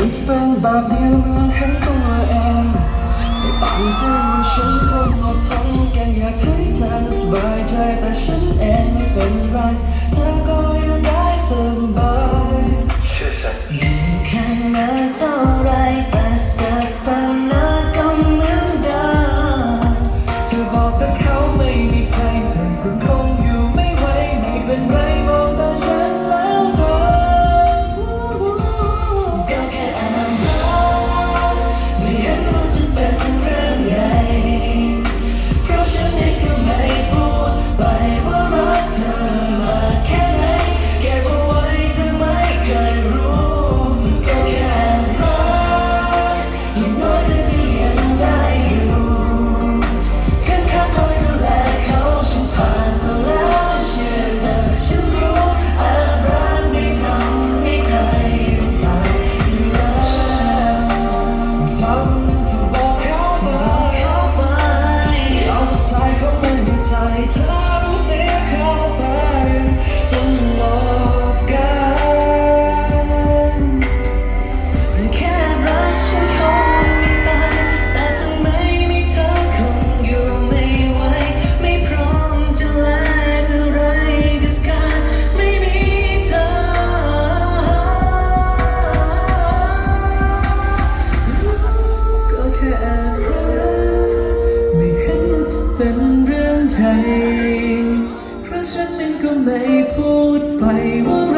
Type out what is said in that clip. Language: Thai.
ติดเป็นแบบเดียวเหมือนเห็นตัวเองไม่ปังทีฉันคงอดทนกันอยากให้เธอสบายใจแต่ฉันเองไม่เป็นไร เป็นเรื่องไทยเพราะฉันเองก็ไม่พูดไปว่า